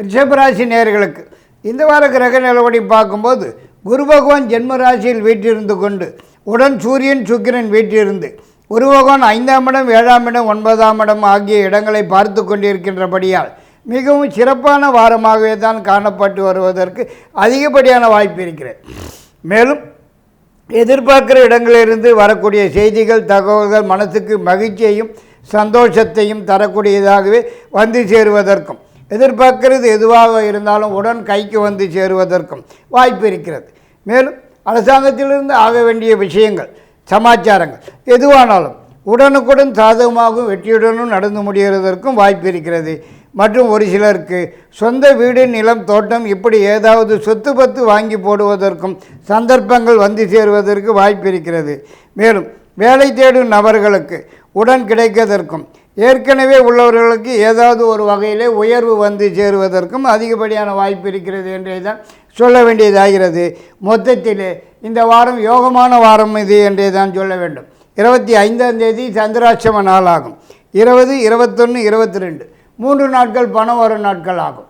ரிஷபராசி நேர்களுக்கு இந்த வார கிரக நிலவடி பார்க்கும்போது குரு பகவான் ஜென்ம ராசியில் வீற்றிருந்து கொண்டு உடன் சூரியன் சுக்கிரன் வீற்றிருந்து குரு பகவான் ஐந்தாம் இடம் ஏழாம் இடம் ஒன்பதாம் இடம் ஆகிய இடங்களை பார்த்து கொண்டிருக்கின்றபடியால் மிகவும் சிறப்பான வாரமாகவே தான் காணப்பட்டு வருவதற்கு அதிகப்படியான வாய்ப்பு இருக்கிறது. மேலும் எதிர்பார்க்கிற இடங்களிலிருந்து வரக்கூடிய செய்திகள் தகவல்கள் மனசுக்கு மகிழ்ச்சியையும் சந்தோஷத்தையும் தரக்கூடியதாகவே வந்து சேருவதற்கும் எதிர்பார்க்கிறது எதுவாக இருந்தாலும் உடன் கைக்கு வந்து சேருவதற்கும் வாய்ப்பு இருக்கிறது. மேலும் அரசாங்கத்திலிருந்து ஆக வேண்டிய விஷயங்கள் சமாச்சாரங்கள் எதுவானாலும் உடனுக்குடன் சாதகமாகவும் வெற்றியுடனும் நடந்து முடிகிறதற்கும் வாய்ப்பு இருக்கிறது. மற்றும் ஒரு சிலருக்கு சொந்த வீடு நிலம் தோட்டம் இப்படி ஏதாவது சொத்து பத்து வாங்கி போடுவதற்கும் சந்தர்ப்பங்கள் வந்து சேருவதற்கு வாய்ப்பு இருக்கிறது. மேலும் வேலை தேடும் நபர்களுக்கு உடன் கிடைக்கதற்கும் ஏற்கனவே உள்ளவர்களுக்கு ஏதாவது ஒரு வகையிலே உயர்வு வந்து சேருவதற்கும் அதிகப்படியான வாய்ப்பு இருக்கிறது என்றே தான் சொல்ல வேண்டியதாகிறது. மொத்தத்திலே இந்த வாரம் யோகமான வாரம் இது என்றே தான் சொல்ல வேண்டும். இருபத்தி ஐந்தாம் தேதி சந்திராட்சம நாளாகும் இருபது இருபத்தொன்று இருபத்தி ரெண்டு மூன்று நாட்கள் பணம் வரும் நாட்கள் ஆகும்.